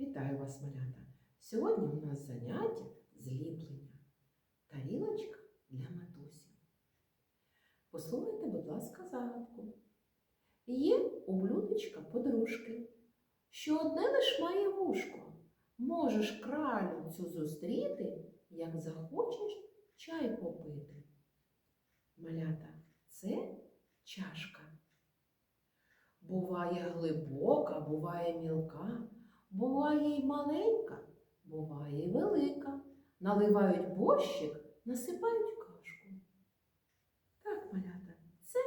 Вітаю вас, малята! Сьогодні у нас заняття зліплення. Тарілочка для матусі. Послухайте, будь ласка, загадку. Є у блюдечка подружки, що одне лиш має вушко. Можеш кралю цю зустріти, як захочеш чай попити. Малята, це чашка. Буває глибока, буває мілка. Буває й маленька, буває й велика. Наливають борщик, насипають кашку. Так, малята, це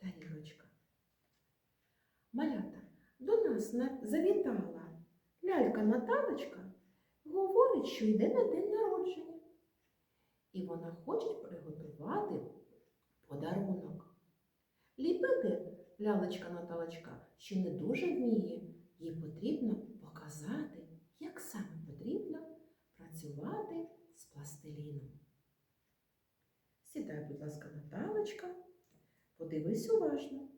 тарілочка. Малята, до нас завітала лялька Наталочка, говорить, що йде на день народження. І вона хоче приготувати подарунок. Ліпити лялечка Наталочка ще не дуже вміє. Їй потрібно показати, як саме потрібно працювати з пластиліном. Сідай, будь ласка, Наталочка, подивись уважно.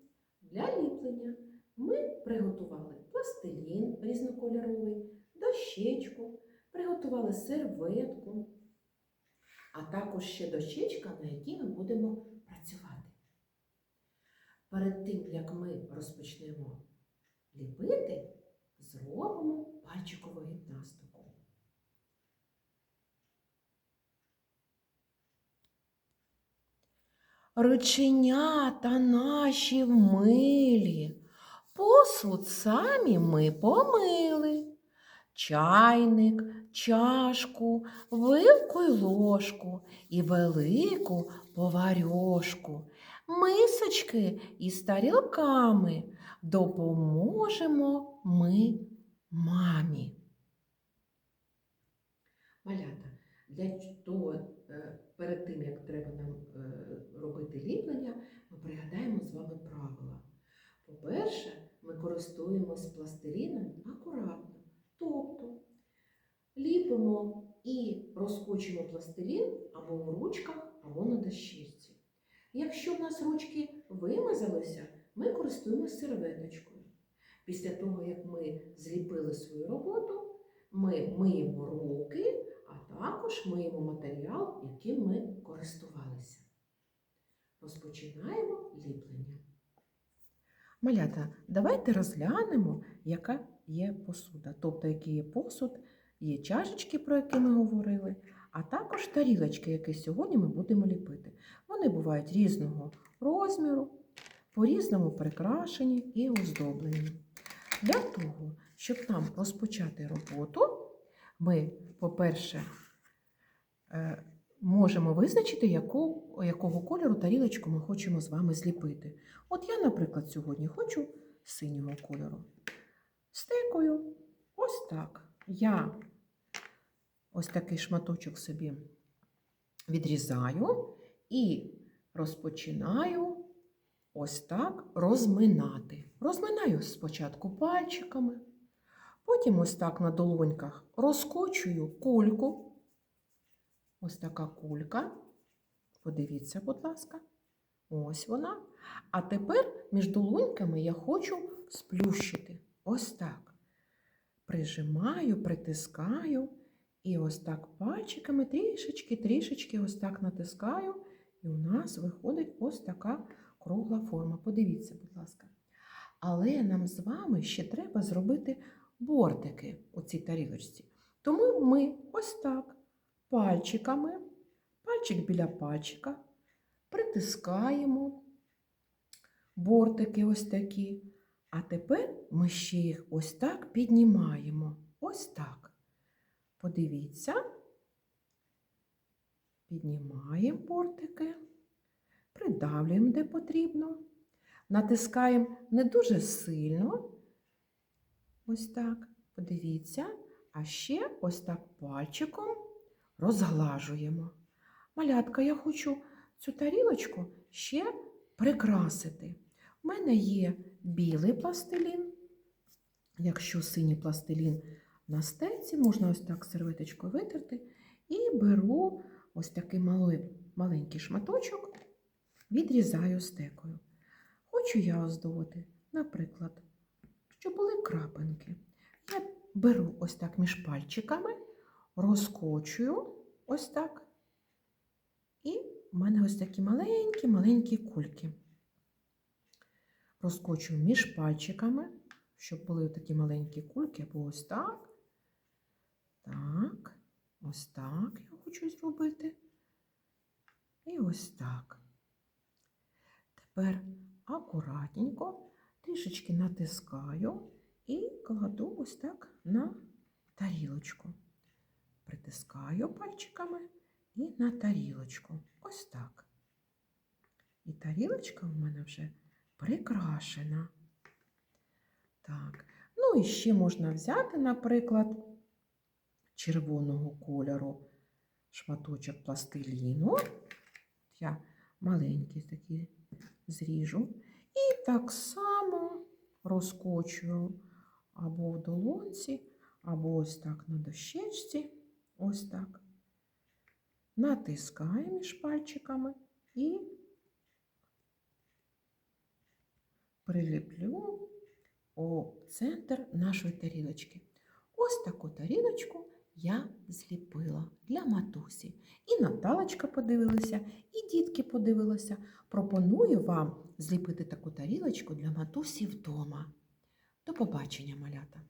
Для ліплення ми приготували пластилін різнокольоровий, дощечку, приготували серветку, а також ще дощечка, на якій ми будемо працювати. Перед тим, як ми розпочнемо ліпити, зробимо пальчикову гімнастику. Рученята наші вмилі, посуд самі ми помили. Чайник, чашку, вилку й ложку і велику поварьошку, мисочки із тарілками допоможемо ми мамі. Малята, для того, е, перед тим, як треба нам е, робити ліплення, ми пригадаємо з вами правила. По-перше, ми користуємось пластиліном акуратно. Тобто ліпимо і розкочуємо пластилін або в ручках, або на дощечці. Якщо в нас ручки вимазалися, ми користуємося серветочкою. Після того, як ми зліпили свою роботу, ми миємо руки, а також миємо матеріал, яким ми користувалися. Розпочинаємо ліплення. Малята, давайте розглянемо, яка є посуда. Тобто, який є посуд, є чашечки, про які ми говорили, а також тарілочки, які сьогодні ми будемо ліпити. Вони бувають різного розміру, по-різному прикрашені і оздоблені. Для того, щоб нам розпочати роботу, ми, по-перше, е, можемо визначити, яку, якого кольору тарілочку ми хочемо з вами зліпити. От я, наприклад, сьогодні хочу синього кольору. Стекою ось так. Я ось такий шматочок собі відрізаю і розпочинаю ось так розминати. Розминаю спочатку пальчиками, потім ось так на долоньках розкочую кульку. Ось така кулька. Подивіться, будь ласка. Ось вона. А тепер між долоньками я хочу сплющити. Ось так. Прижимаю, притискаю. І ось так пальчиками трішечки, трішечки ось так натискаю. І у нас виходить ось така кругла форма. Подивіться, будь ласка. Але нам з вами ще треба зробити бортики у цій тарілочці. Тому ми ось так пальчиками, пальчик біля пальчика, притискаємо бортики ось такі. А тепер ми ще їх ось так піднімаємо. Ось так. Подивіться. Піднімаємо бортики, придавлюємо де потрібно, натискаємо не дуже сильно. Ось так. Подивіться. А ще ось так пальчиком розглажуємо. Малятка, я хочу цю тарілочку ще прикрасити. У мене є білий пластилін. Якщо синій пластилін на стеці, можна ось так серветочкою витерти. І беру ось такий малий, маленький шматочок, відрізаю стекою. Хочу я оздобити, наприклад, щоб були крапинки. Я беру ось так між пальчиками, розкочую ось так. І в мене ось такі маленькі-маленькі кульки. Розкочую між пальчиками, щоб були такі маленькі кульки, або ось так. Так, ось так хочу зробити. І ось так. Тепер акуратненько трішечки натискаю і кладу ось так на тарілочку. Притискаю пальчиками і на тарілочку. Ось так. І тарілочка в мене вже прикрашена. Так. Ну і ще можна взяти, наприклад, червоного кольору шматочок пластиліну. Я маленький такий зріжу. І так само розкочую або в долонці, або ось так на дощечці. Ось так. Натискаю між пальчиками і приліплю у центр нашої тарілочки. Ось таку тарілочку я зліпила для матусі. І Наталочка подивилася, і дітки подивилися. Пропоную вам зліпити таку тарілочку для матусі вдома. До побачення, малята!